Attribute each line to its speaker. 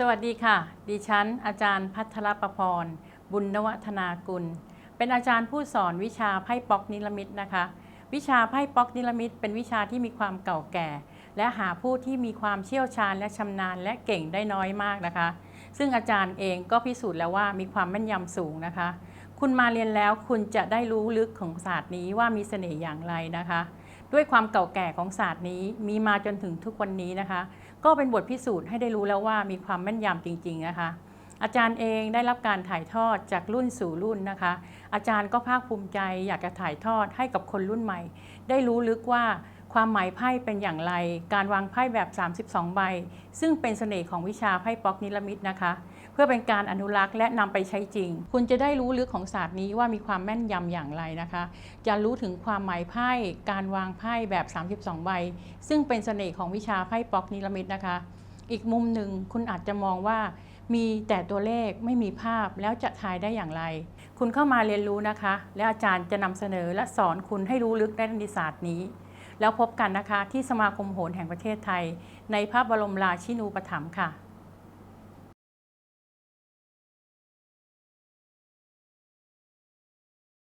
Speaker 1: สวัสดีค่ะ ดิฉัน อาจารย์พัทรประพร บุญนวัฒนากุล เป็นอาจารย์ผู้สอนวิชาไพ่ป๊อกนิลมิตนะคะ วิชาไพ่ป๊อกนิลมิตเป็นวิชาที่มีความเก่าแก่ และหาผู้ที่มีความเชี่ยวชาญและชำนาญและเก่งได้น้อยมากนะคะ ซึ่งอาจารย์เองก็พิสูจน์แล้วว่ามีความแม่นยำสูงนะคะ คุณมาเรียนแล้วคุณจะได้รู้ลึกของศาสตร์นี้ว่ามีเสน่ห์อย่างไรนะคะ ด้วยความเก่าแก่ของศาสตร์นี้มีมาจนถึงทุกวันนี้นะคะ ก็เป็นบทพิสูจน์ให้ได้รู้แล้วว่ามีความแม่นยำจริง ๆ นะคะ อาจารย์เองได้รับการถ่ายทอดจากรุ่นสู่รุ่นนะคะ อาจารย์ก็ภาคภูมิใจอยากจะถ่ายทอดให้กับคนรุ่นใหม่ ได้รู้ลึกว่าความหมายไพ่เป็นอย่างไร การวางไพ่แบบ 32 ใบ ซึ่งเป็นเสน่ห์ของวิชาไพ่ป๊อกนิลมิตนะคะ พื่อเป็นการอนุรักษ์และนำไปใช้จริง คุณจะได้รู้ลึกของศาสตร์นี้ว่ามีความแม่นยำอย่างไรนะคะ จะรู้ถึงความหมายไพ่การวางไพ่แบบ 32 ใบ ซึ่งเป็นเสน่ห์ของวิชาไพ่ป๊อกนิลมิตนะคะ อีกมุมหนึ่งคุณอาจจะมองว่ามีแต่ตัวเลขไม่มีภาพแล้วจะทายได้อย่างไร คุณเข้ามาเรียนรู้นะคะ และอาจารย์จะนำเสนอและสอนคุณให้รู้ลึกในด้านศาสตร์นี้ แล้วพบกันนะคะที่สมาคมโหรแห่งประเทศไทย ในพระบรมราชินูปถัมภ์ค่ะ